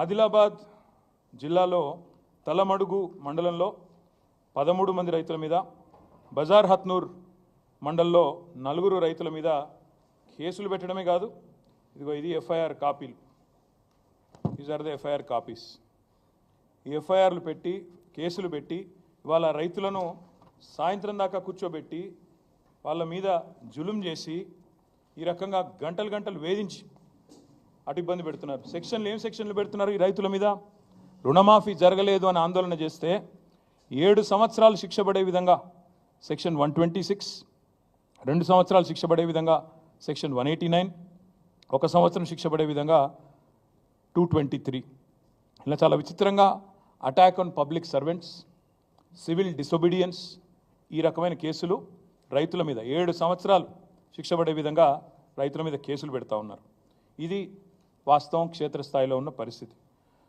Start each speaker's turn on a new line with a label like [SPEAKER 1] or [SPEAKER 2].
[SPEAKER 1] ఆదిలాబాద్ జిల్లాలో తలమడుగు మండలంలో పదమూడు మంది రైతుల మీద బజార్ హత్నూర్ మండల్లో నలుగురు రైతుల మీద కేసులు పెట్టడమే కాదు ఇదిగో ఇది ఎఫ్ఐఆర్ కాపీలు. These are the FIR copies. ఈ ఎఫ్ఐఆర్లు పెట్టి కేసులు పెట్టి వాళ్ళ రైతులను సాయంత్రం దాకా కూర్చోబెట్టి వాళ్ళ మీద జులుం చేసి ఈ రకంగా గంటలు గంటలు వేధించి అటు ఇబ్బంది పెడుతున్నారు. సెక్షన్లు ఏం సెక్షన్లు పెడుతున్నారు? ఈ రైతుల మీద రుణమాఫీ జరగలేదు అని ఆందోళన చేస్తే ఏడు సంవత్సరాలు శిక్ష పడే విధంగా సెక్షన్ వన్ ట్వంటీ సిక్స్ రెండు సంవత్సరాలు శిక్ష పడే విధంగా సెక్షన్ వన్ ఎయిటీ నైన్ ఒక సంవత్సరం శిక్ష పడే విధంగా టూ ట్వంటీ త్రీ. ఇలా చాలా విచిత్రంగా attack on public servants civil disobedience ఈ రకమైన కేసులు రైతుల మీద ఏడు సంవత్సరాలు శిక్ష పడే విధంగా రైతుల మీద కేసులు పెడతా ఉన్నారు. ఇది వాస్తవం క్షేత్రస్థాయిలో ఉన్న పరిస్థితి.